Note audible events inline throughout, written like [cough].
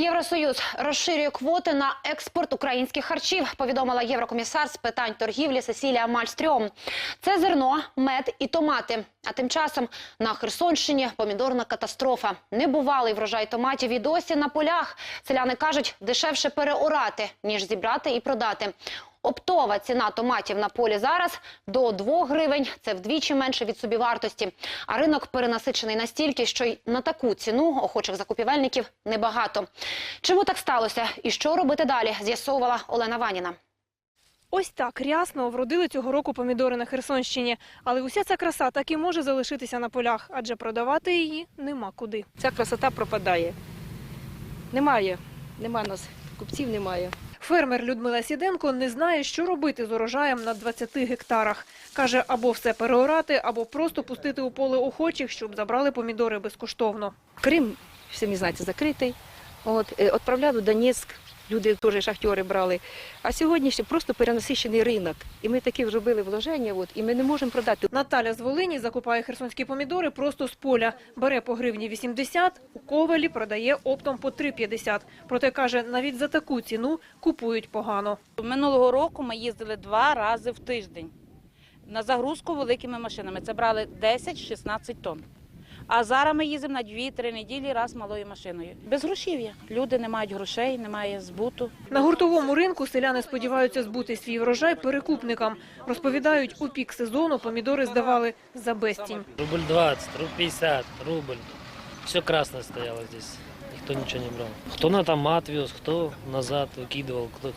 Євросоюз розширює квоти на експорт українських харчів, повідомила єврокомісар з питань торгівлі Сесілія Мальстрьом. Це зерно, мед і томати. А тим часом на Херсонщині помідорна катастрофа. Небувалий врожай томатів і досі на полях. Селяни кажуть, дешевше переорати, ніж зібрати і продати. Оптова ціна томатів на полі зараз до 2 гривень. Це вдвічі менше від собівартості. А ринок перенасичений настільки, що й на таку ціну охочих закупівельників небагато. Чому так сталося і що робити далі, з'ясовувала Олена Ваніна. Ось так рясно вродили цього року помідори на Херсонщині. Але уся ця краса так і може залишитися на полях, адже продавати її нема куди. Ця красота пропадає. Немає. Нема нас, купців немає. Фермер Людмила Сіденко не знає, що робити з урожаєм на 20 гектарах. Каже, або все переорати, або просто пустити у поле охочих, щоб забрали помідори безкоштовно. Крим, всі знаєте, закритий. От, е, в Донецьк, люди теж шахтери брали. А сьогодні ще просто перенасищений ринок. І ми такі зробили вложення, от, і ми не можемо продати. Наталя з Волині закупає херсонські помідори просто з поля. Бере по гривні 80, у ковелі продає оптом по 3,50. Проте, каже, навіть за таку ціну купують погано. Минулого року ми їздили два рази в тиждень на загрузку великими машинами. Це брали 10-16 тонн. А зараз ми їздимо на 2-3 неділі раз малою машиною. Без грошів'я. Люди не мають грошей, немає збуту. На гуртовому ринку селяни сподіваються збути свій врожай перекупникам. Розповідають, у пік сезону помідори здавали за безцінь. Рубль 20, рубль 50, рубль. Все красное стояло здесь. Никто ничего не брал. Кто на томат вез, кто назад выкидывал, кто,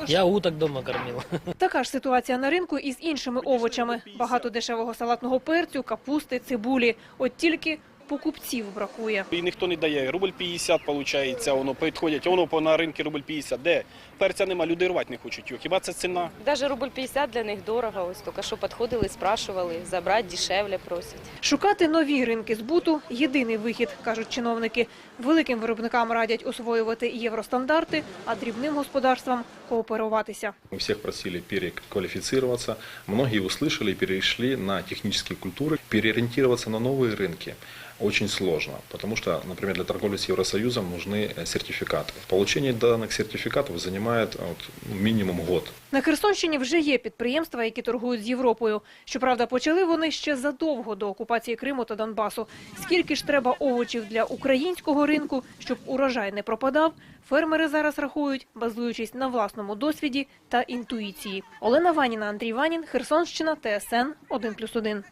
куда. Я уток дома кормил. [laughs] Така ж ситуація на ринку і з іншими овочами. Багато дешевого салатного перцю, капусти, цибулі. От тільки покупців бракує. І ніхто не дає. Рубль 50 виходить, воно підходять, воно по на ринку рубль 50. Де? Перця нема, люди рвати не хочуть його. Хіба це ціна? Даже рубль 50 для них дорого. Ось тільки що підходили, спрашували, забрати дешевле просять. Шукати нові ринки збуту – єдиний вихід, кажуть чиновники. Великим виробникам радять освоювати євростандарти, а дрібним господарствам – кооперуватися. Мы всех просили переквалифицироваться. Многие услышали и перешли на технические культуры. Переориентироваться на новые рынки очень сложно, потому что, например, для торговли с Евросоюзом нужны э, сертификаты. Получение данных сертификатов занимает э, вот, ну, минимум год. На Херсонщині вже є підприємства, які торгують з Європою. Щоправда, почали вони ще задовго до окупації Криму та Донбасу. Скільки ж треба овочів для українського ринку, щоб урожай не пропадав, фермери зараз рахують, базуючись на власному досвіді та інтуїції. Олена Ваніна, Андрій Ванін, Херсонщина, ТСН 1+,1.